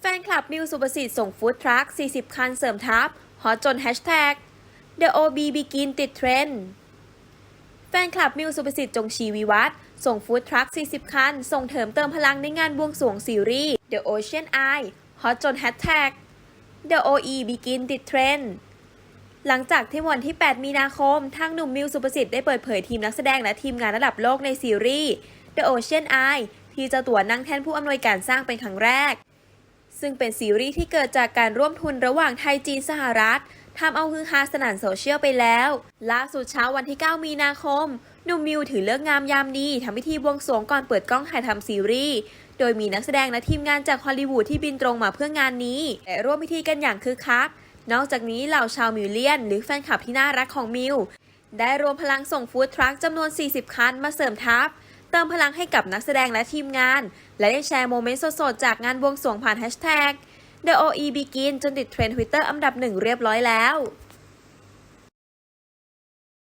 แฟนคลับมิวสุประสิทธิ์ส่งฟู้ดทรัค 40 คันเสริมทัพฮอตจนแฮชแท็ก The OB Begin ติดเทรนด์แฟนคลับมิวสุประสิทธิ์จงชีวิวัฒน์ส่งฟู้ดทรัค 40 คัน ส่งเถิมเติมพลังในงานบวงสรวงซีรีส์ The Ocean Eye ฮอตจนแฮชแท็ก The OE Begin ติดเทรนด์หลังจากที่วันที่ 8 มีนาคม ทางหนุ่มมิวสุประสิทธิ์ได้เปิดเผยทีมนักแสดงและทีมงานระดับโลกในซีรีส์ The Ocean Eye ที่เจ้าตัวนั่งแทนผู้อำนวยการสร้างเป็นครั้งแรก ซึ่งเป็นซีรีส์ที่เกิดจากการร่วมทุนระหว่างไทยจีนสหรัฐทำเอาฮือฮาสนั่นโซเชียลไปแล้ว ล่าสุดเช้าวันที่ 9 มีนาคม หนุ่มมิวถือเลิกงามยามดีทำพิธีบวงสรวงก่อนเปิดกล้องถ่ายทำซีรีส์ โดยมีนักแสดงและทีมงานจากฮอลลีวูดที่บินตรงมาเพื่องานนี้และร่วมพิธีกันอย่างคึกคัก นอกจากนี้เหล่าชาวมิวเลียน หรือแฟนคลับที่น่ารักของมิว ได้รวมพลังส่งฟู้ดทรัคจำนวน 40 คันมาเสริมทัพ เติมพลังให้กับนักแสดงและทีมงาน และได้แชร์โมเมนต์สดๆ จากงานบวงสรวงผ่านแฮชแท็ก The OE Begin จนติดเทรนด์ทวิตเตอร์อันดับหนึ่งเรียบร้อยแล้ว